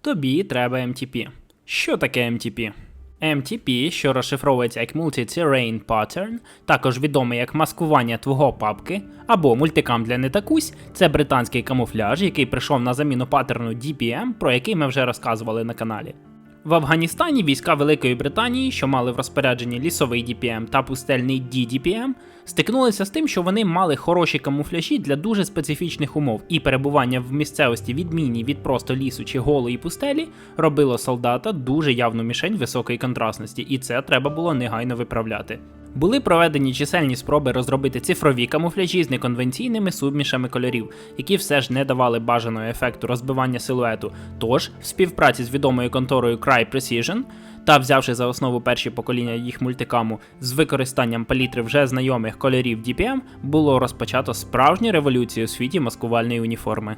тобі треба MTP. Що таке MTP? MTP, що розшифровується як Multi-Terrain Pattern, також відомий як маскування твого папки, або мультикам для нетакусь, це британський камуфляж, який прийшов на заміну паттерну DPM, про який ми вже розказували на каналі. В Афганістані війська Великої Британії, що мали в розпорядженні лісовий DPM та пустельний DDPM, стикнулися з тим, що вони мали хороші камуфляжі для дуже специфічних умов, і перебування в місцевості відмінні від просто лісу чи голої пустелі робило солдата дуже явну мішень високої контрастності, і це треба було негайно виправляти. Були проведені чисельні спроби розробити цифрові камуфляжі з неконвенційними сумішами кольорів, які все ж не давали бажаного ефекту розбивання силуету. Тож, в співпраці з відомою конторою Cry Precision та взявши за основу перші покоління їх мультикаму з використанням палітри вже знайомих кольорів DPM, було розпочато справжню революцію у світі маскувальної уніформи.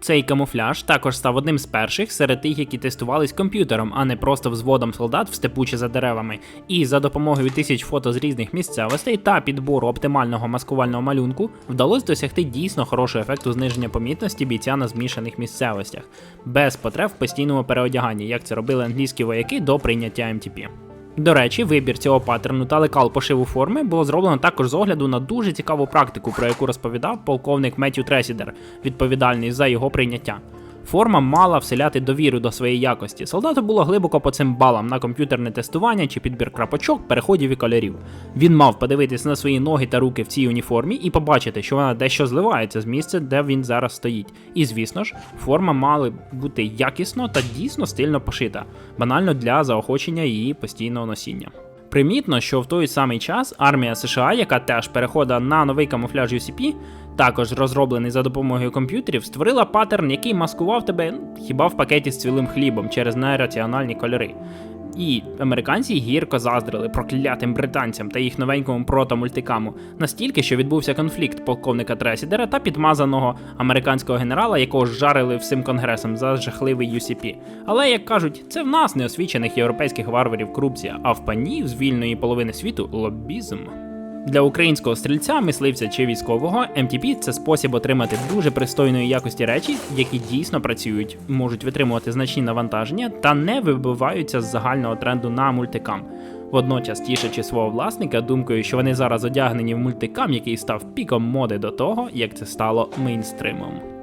Цей камуфляж також став одним з перших серед тих, які тестувались комп'ютером, а не просто взводом солдат в степу чи за деревами. І за допомогою тисяч фото з різних місцевостей та підбору оптимального маскувального малюнку вдалося досягти дійсно хорошого ефекту зниження помітності бійця на змішаних місцевостях, без потреб в постійному переодяганні, як це робили англійські вояки до прийняття МТП. До речі, вибір цього паттерну та лекал пошиву форми було зроблено також з огляду на дуже цікаву практику, про яку розповідав полковник Меттю Тресідер, відповідальний за його прийняття. Форма мала вселяти довіру до своєї якості. Солдату було глибоко по цим балам на комп'ютерне тестування чи підбір крапочок, переходів і кольорів. Він мав подивитись на свої ноги та руки в цій уніформі і побачити, що вона дещо зливається з місця, де він зараз стоїть. І звісно ж, форма мала бути якісно та дійсно стильно пошита, банально для заохочення її постійного носіння. Примітно, що в той самий час армія США, яка теж переходила на новий камуфляж UCP, також розроблений за допомогою комп'ютерів, створила паттерн, який маскував тебе ну, хіба в пакеті з цілим хлібом через нераціональні кольори. І американці гірко заздрили проклятим британцям та їх новенькому протомультикаму, настільки, що відбувся конфлікт полковника Тресідера та підмазаного американського генерала, якого жарили всім конгресом за жахливий UCP. Але як кажуть, це в нас неосвічених європейських варварів корупція, а в панів з вільної половини світу лобізм. Для українського стрільця, мисливця чи військового MTP – це спосіб отримати дуже пристойної якості речі, які дійсно працюють, можуть витримувати значні навантаження та не вибиваються з загального тренду на мультикам. Водночас тішачи свого власника думкою, що вони зараз одягнені в мультикам, який став піком моди до того, як це стало мейнстримом.